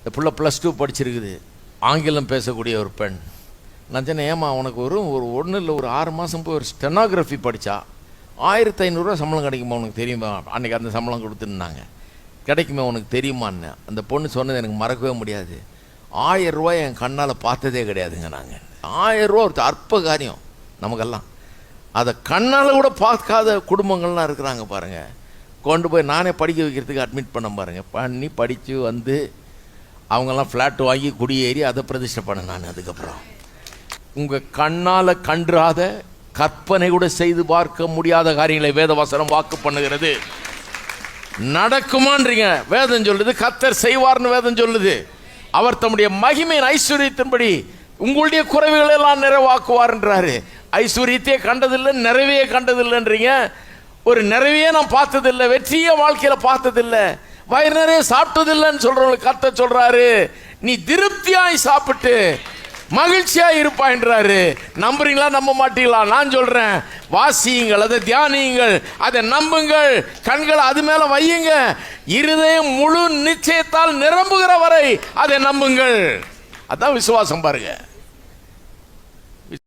இந்த பிள்ளை plus two படிச்சிருக்குது. ஆங்கிலம் பேசக்கூடிய ஒரு பெண். நான் சொன்னேன் ஏமா உனக்கு ஒரு ஒரு ஒன்றும் இல்லை ஒரு ஆறு மாதம் போய் ஒரு ஸ்டெனோகிராஃபி படித்தா ஆயிரத்தி ஐநூறுரூவா சம்பளம் கிடைக்குமா உனக்கு தெரியுமா? அன்றைக்கி அந்த சம்பளம் கொடுத்துருந்தாங்க. கிடைக்குமா உனக்கு தெரியுமான்னு? அந்த பொண்ணு சொன்னது எனக்கு மறக்கவே முடியாது. ஆயிரம் ரூபாய் என் கண்ணால் பார்த்ததே கிடையாதுங்க நாங்கள் ஆயிரரூவா ஒரு அற்ப காரியம் நமக்கெல்லாம். அதை கண்ணால் கூட பார்க்காத குடும்பங்கள்லாம் இருக்கிறாங்க பாருங்கள் கொண்டு போய் நானே படிக்க வைக்கிறதுக்கு அட்மிட் பண்ண பாருங்கள் பண்ணி படித்து வந்து அவங்கெல்லாம் ஃப்ளாட் வாங்கி குடியேறி அதை பிரதிஷ்டை பண்ண நான் அதுக்கப்புறம். உங்கள் கண்ணால் கன்றாத கற்பனை கூட செய்து பார்க்க முடியாத காரியங்களை வேதவசனம் வாக்கு பண்ணுகிறது. நடக்குமான்றீங்க. வேதம் சொல்லுது கத்தர் செய்வார்னு வேதம் சொல்லுது. அவர் தம்முடைய மகிமையின் ஐஸ்வர்யத்தின்படி உங்களுடைய குறைவுகளை எல்லாம் நிறைவாக்குவார்ன்றாரு. ஐஸ்வர்யத்தையே கண்டதில்லை நிறைவையே கண்டதில்லைன்றீங்க. ஒரு நிறைவையே நான் பார்த்ததில்லை வெற்றியே வாழ்க்கையில் பார்த்ததில்லை. வயிறு நிறைய சாப்பிட்டதில்லைன்னு சொல்றவங்களுக்கு கத்த சொல்றாரு. நீ திருப்தியாய் சாப்பிட்டு மகிழ்ச்சியாக இருப்பாயின்றாரு நம்புறீங்களா? நம்ப மாட்டீங்களா? நான் சொல்கிறேன் வாசியுங்கள் அதை தியானியுங்கள் அதை நம்புங்கள். கண்களை அது மேலே வையுங்க. இருதயம் முழு நிச்சயத்தால் நிரம்புகிற வரை அதை நம்புங்கள். அதான் விசுவாசம் பாருங்க.